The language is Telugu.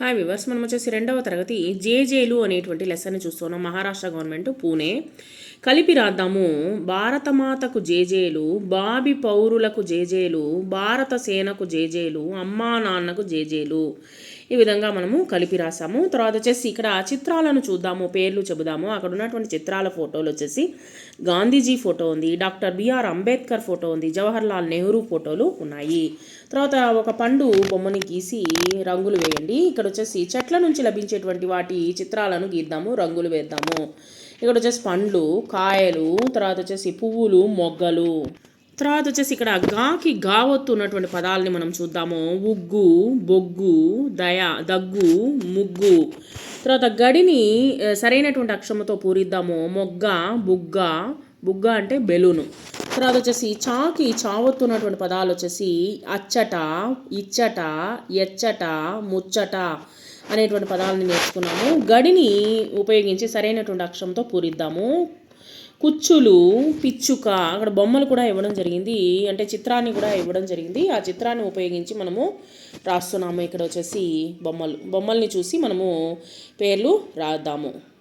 హాయ్ వివర్స్ మనం వచ్చేసి రెండవ తరగతి జేజేలు అనేటువంటి లెసన్ చూస్తున్నాం. మహారాష్ట్ర గవర్నమెంట్ పూణే. కలిపి రాద్దాము. భారతమాతకు జేజేలు బాబి పౌరులకు జేజేలు భారత సేనకు జేజేలు అమ్మా నాన్నకు జేజేలు. ఈ విధంగా మనము కలిపి రాసాము. తర్వాత వచ్చేసి ఇక్కడ చిత్రాలను చూద్దాము పేర్లు చెబుదాము. అక్కడ ఉన్నటువంటి చిత్రాల ఫోటోలు వచ్చేసి గాంధీజీ ఫోటో ఉంది డాక్టర్ బిఆర్ అంబేద్కర్ ఫోటో ఉంది జవహర్ లాల్ నెహ్రూ ఫోటోలు ఉన్నాయి. తర్వాత ఒక పండు బొమ్మని గీసి రంగులు వేయండి. ఇక్కడ వచ్చేసి చెట్ల నుంచి లభించేటువంటి వాటి చిత్రాలను గీద్దాము రంగులు వేద్దాము. ఇక్కడ వచ్చేసి పండ్లు కాయలు తర్వాత వచ్చేసి పువ్వులు మొగ్గలు. తర్వాత వచ్చేసి ఇక్కడ గాకి గావత్తు ఉన్నటువంటి పదాలని మనం చూద్దాము. ఉగ్గు బొగ్గు దయ దగ్గు ముగ్గు. తర్వాత గడిని సరైనటువంటి అక్షమతో పూరిద్దాము. మొగ్గ బుగ్గ. బుగ్గ అంటే బెలూను. తర్వాత వచ్చేసి చాకి చావత్తున్నటువంటి పదాలు వచ్చేసి అచ్చట ఇచ్చట ఎచ్చట ముచ్చట అనేటువంటి పదాలను నేర్చుకున్నాము. గడిని ఉపయోగించి సరైనటువంటి అక్షరంతో పూరిద్దాము. కుచ్చులు పిచ్చుక అక్కడ బొమ్మలు కూడా ఇవ్వడం జరిగింది. అంటే చిత్రాన్ని కూడా ఇవ్వడం జరిగింది. ఆ చిత్రాన్ని ఉపయోగించి మనము రాస్తున్నాము. ఇక్కడ వచ్చేసి బొమ్మలు. బొమ్మల్ని చూసి మనము పేర్లు రాద్దాము.